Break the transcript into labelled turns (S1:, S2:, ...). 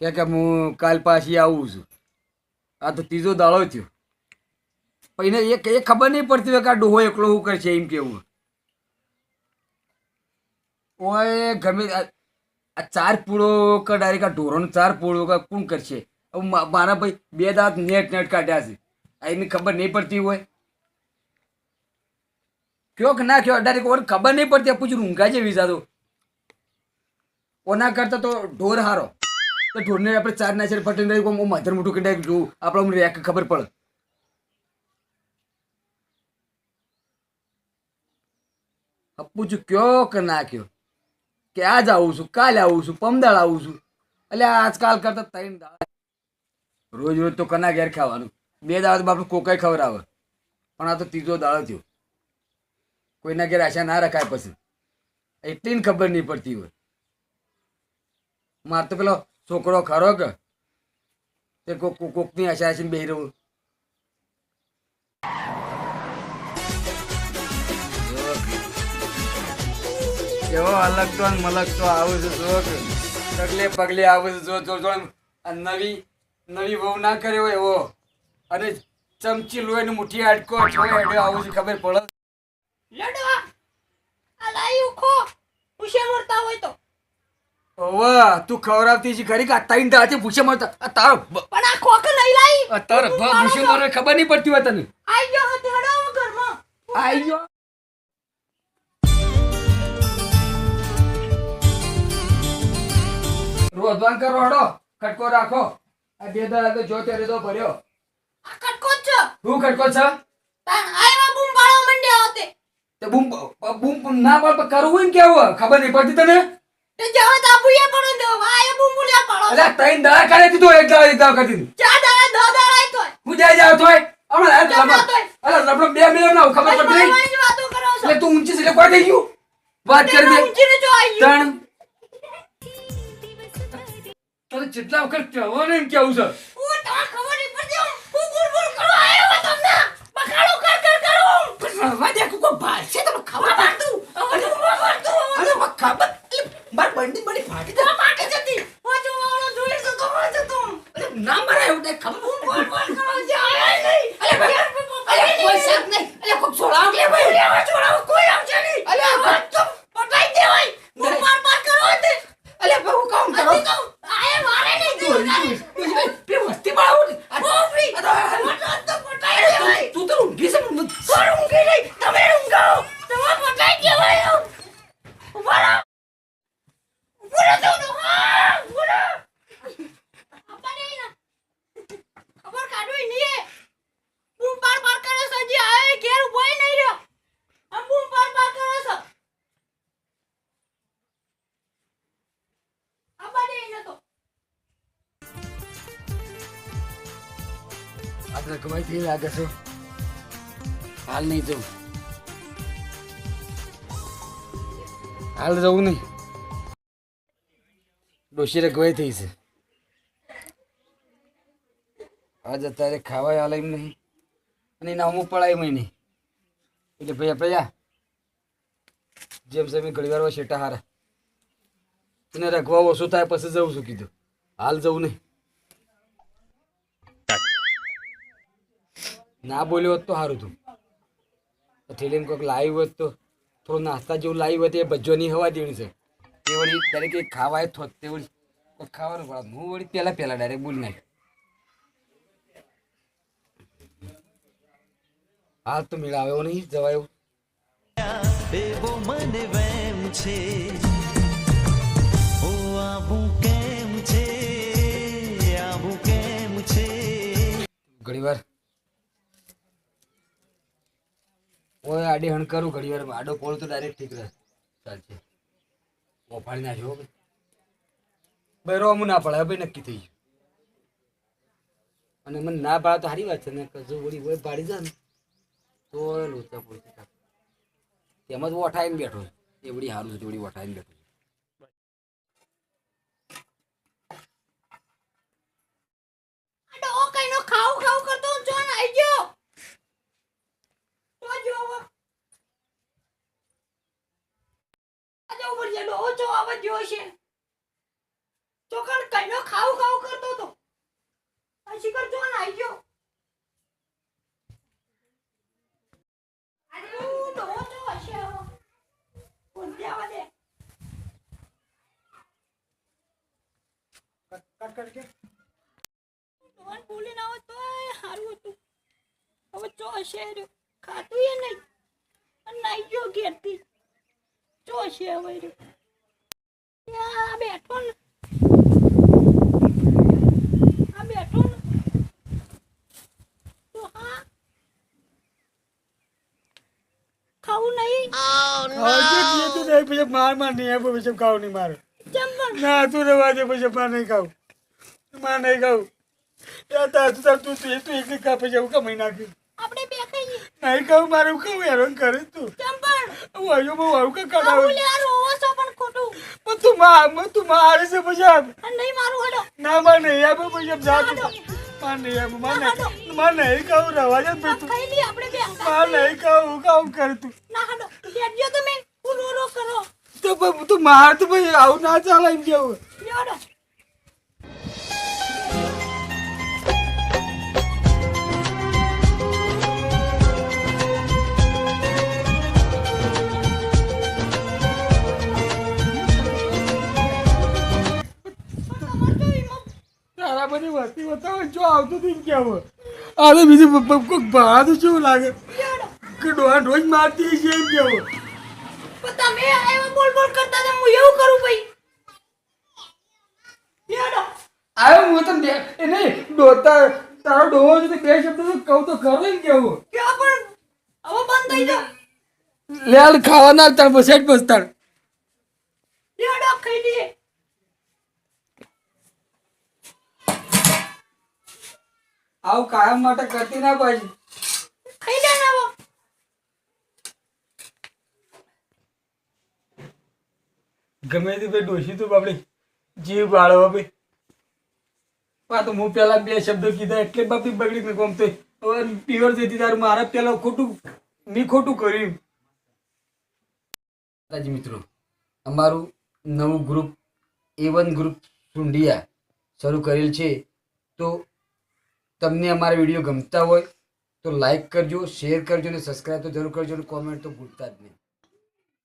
S1: કે કે હું કાલ પાછી આવું છું. આ તો ત્રીજો દાડો થયો. પણ એને એ ખબર નહીં પડતી હોય કે આ ડોહો એકલો શું કરશે એમ કેવું ઓય ગમે આ ચાર પૂળો કે ડાયરેક્ટ આ ઢોરોનો ચાર પૂળો કે કોણ કરશે? મારા ભાઈ બે દાંત નેટ નેટ કાઢ્યા છે. આ એની ખબર નહીં પડતી હોય. કયો કે ના કયો ડાયરેક્ટ ઓર ખબર નહીં પડતી, આ પૂછ્યું ઊંઘા વિઝા તો. ઓના કરતા તો ઢોર હારો. તો ઢોરને આપણે ચાર ના ચાર પટેલ રહી હું મધર મોટું કે ડાયરેક્ટ જોઉં આપણે અમને રેક ખબર પડે. હવે છું કયો કે ના કે આજ આવું છું, કાલે આવું છું, પમદાળ આવું છું. એટલે આજકાલ કરતા ત્રણ રોજ રોજ તો કના ઘેર ખાવાનું. બે દાડા તો કોકાઈ કોકાઈ ખવડાવે. પણ આ તો ત્રીજો દાડો થયો. કોઈના ઘેર આશા ના રખાય પછી. એટલી ખબર નહીં પડતી હોય. માર તો પેલો છોકરો ખરો કે? તે કોક કોક- કોકની આશા છે બેહી રહ્યું કેવો અલગ તો મલગ તો આવું છે જો પગલે પગલે આવું છે જો જો જો નવી નવી વહુ ના કર્યો હોય એવો. અને ચમચી લોહીની મુઠ્ઠી આટકો છો આવું છે ખબર પડે.
S2: લડવા. આ ખો ઉશે મરતા હોય તો.
S1: ઓવા તું ખવડાવતી છે ખરી કે ત્રણ દાડે ભૂસે મારતા આ તાર
S2: પણ આ કોક નહીં લાઈ.
S1: આ તાર ભ- ભૂસે મારે ખબર નહીં પડતી હોય તને.
S2: આઈ ગયો હતો હડો ઘરમાં.
S1: આઈ ગયો. રોધવાન કરો હડો. ખટકો રાખો. આ બે દાડા તો જો તેરે તો ભર્યો.
S2: આ ખટકો છે.
S1: શું ખટકો છે?
S2: તાન આયવા બૂમ પાડો મંડ્યા હોતે.
S1: તે બૂમ બૂમ ના પાડ પર કરવું કેવું ખબર નહીં પડતી તને?
S2: જાવ તાબુએ પડો દો આય બૂમ બુલ્યા પાડો
S1: અલ્યા ત્રણ કરે દીધું એક દાડા એક દાડા કરી દીધું.
S2: ચાર દાડા દો દાડા આય
S1: હું જાય જાવ તોય હમણાં આ
S2: જમા
S1: લબડો-
S2: તોય.
S1: અલા લબડો બે મિનિટ ના ખબર પડતી નહીં
S2: વાતો કરો છો.
S1: એટલે તું ઊંચી એટલે કોઈ થઈ ગયું? વાત કરી દે
S2: ઊંચીને જો આઈ ગયું.
S1: તને જેટલા વખત કહેવાનું એમ કેવું છે?
S2: હું તો ખબર નહીં પડતી હું હું બુલ બુલ કરો આયો તમને. બખાડો કર કર કરું.
S1: રવા દે કુકો ભાષે તો
S2: ખબર પડતું હવે તો હું પડતું
S1: અરે ખબર બાર બંડી બંડી ફાટી
S2: તો પાકે જતી હું જો વાળો જોઈ તો તો. હું જતો
S1: નામ ના મરાય એવું ખબર
S2: હું બોલ બોલ કરો છે આયા નહીં
S1: અરે ભાઈ, અરે કોઈ સાહેબ નહીં અરે કોઈ છોડાવ કે ભાઈ
S2: અરે છોડાવો કોઈ આવશે નહીં
S1: અરે આ
S2: વાત તો પટાઈ દેવાય હું માર માર કરો તે
S1: અરે ભાઈ હું કામ કરો
S2: અરે તો આયા મારે નહીં
S1: તું
S2: જોયું
S1: તું પે વસ્તી બાળો
S2: ઓ ફ્રી વાત તો પટાઈ દેવાય
S1: તું તો ઊંઘી છે ને
S2: કોણ ઊંઘી નહીં તમે ઊંઘો તમે પટાઈ દેવાય ઊભા રહો ઊભો રહો તો નો હા ઊભો રહો આપા નહીં ના ખબર કાઢવી નહીં બૂમ પાર પાર કરે છે હજી આવે ઘેર ઊભો ય નહીં રહ્યો આમ બૂમ પાર પાર કરે છે આપા નહીં ના તો
S1: થઈ લાગે છે? હાલ નહીં જવું હાલ જવું નહીં. ડોશી રગવાઈ થઈ છે. આજ અત્યારે ખાવાય હાલ એમ નહીં. અને એના અમુક પડાય એમ નહીં. એટલે ભાઈ આપણે જા જેમ સમી ઘણી વાર શેટા હારા. એને રઘવા ઓછું થાય, પછી જવું છું, કીધું. હાલ જવું નહીં. ના બોલ્યો હોત તો સારું હતું. થેલીમાં કોઈક લાવ્યું હોત તો થોડું નાસ્તા જેવું લાવ્યું હોય તો એ નહીં હવા દેવી છે. તે વળી દરેક ખાવાય થોત તે વળી કોઈક ખાવાનું પડે હું વળી પહેલાં પહેલાં ડાયરેક્ટ બોલી નાખ હાલ તો મેળાવ્યો નહીં જવાયો
S3: એવો. મને વેમ છે. ઓ આવું કેમ છે? આવું કેમ છે?
S1: ઘણી ઓય, આડી હણ કરું ઘણી વાર. આડો પોળ તો ડાયરેક્ટ ઠીક રહે. ચાલશે. ઓફાળી નાખ્યો ભાઈ. ભાઈ રો ના પડે. ભાઈ નક્કી થઈ ગયું. અને મને ના પાડે તો સારી વાત છે. ને જો વળી હોય પાડી જાય ને, તો લોચા થાય. તેમાં જ ઓઠાઈને બેઠો. એ વળી સારું છે જોડી ઓઠાઈને બેઠો
S2: કઈ ખાવ ખાવ કરતો જો આવી ગયો તો જો હવે આજે ઉપર જેલો ઓછો અવાજ આવા છે? કણ કઈનો ખાવ ખાવ કરતો તો? આ શિખર જો ગયો. અરે હું હશે દે? આવા તોય સારું હતું. હવે જો હશે? ખાતું એ નહીં. નાઈ ગયો ઘેરથી. ચો છે હવે બેઠો ને આ બેઠો ને તો હા ખાવું નહીં
S1: ખાવું છે, તું નહીં, પછી માર માર નહીં આપો, પછી ખાવું નહીં મારે. ના, તું રવા દે, પછી માર નહીં ખાવું. માર નહીં ખાવું. યા તાર, તું તું તું તું એકલી ખા, પછી હું કમાઈ નાખ્યું.
S2: આપણે
S1: નહીં કહું મારે હું ખાવું, હેરાન કરે તું. હું હજુ બહુ આવું કાં કરાવું?
S2: પણ ખોટું
S1: પણ તું માં મારે છે પછી
S2: આમ નહીં મારું હડો
S1: ના, માં નહીં આપે, પછી આમ જા તું. નહીં આપે, માર નહીં. ખાવું, રહેવા દે ભાઈ તું. નહીં કહું ખાવું કરે તું.
S2: ના હડો બેઠજો તમે હું રો રો કરો
S1: તો તું માર તો ભાઈ આવું ના ચાલે એમ કેવું બધી વસ્તી બતાવો જો આવતું હતી કેવું તો બીજું કોઈક ભાડા કેવું લાગે? કે ડોહા ડોજ મારતી છે એમ કેવું
S2: તમે એવા બોલ બોલ કરતા તો હું એવું કરું ભાઈ?
S1: આવ્યો હું તો દે એ નહીં ડોતા તારો ડોહો છે બે શબ્દ તો કહું તો ખરો એમ કેવું
S2: કે પણ? હવે બંધ થઈ જા
S1: લેલ ખાવાના તાર બસેટ બસતાર
S2: લ્યો ખાઈ લઈએ.
S1: આવું કાયમ માટે કરતી ના પાછી.
S2: ખાઈ લે ના
S1: ગમે તે ભાઈ ડોશી તું બાપડે. જીવ બાળો ભાઈ પા તો હું પેલા બે શબ્દો કીધા એટલે બાપી બગડી મેં કોમ તો. હવે પીવર જતી તારું. મારા પેલા ખોટું મેં ખોટું કર્યું.
S4: માતાજી મિત્રો અમારું નવું group A one group Sundhiya શરૂ કરેલ છે. તો તમને અમારા વીડિયો ગમતા હોય તો લાઈક કરજો શેર કરજો અને સબસ્ક્રાઈબ તો જરૂર કરજો અને કોમેન્ટ તો ભૂલતા જ નહીં.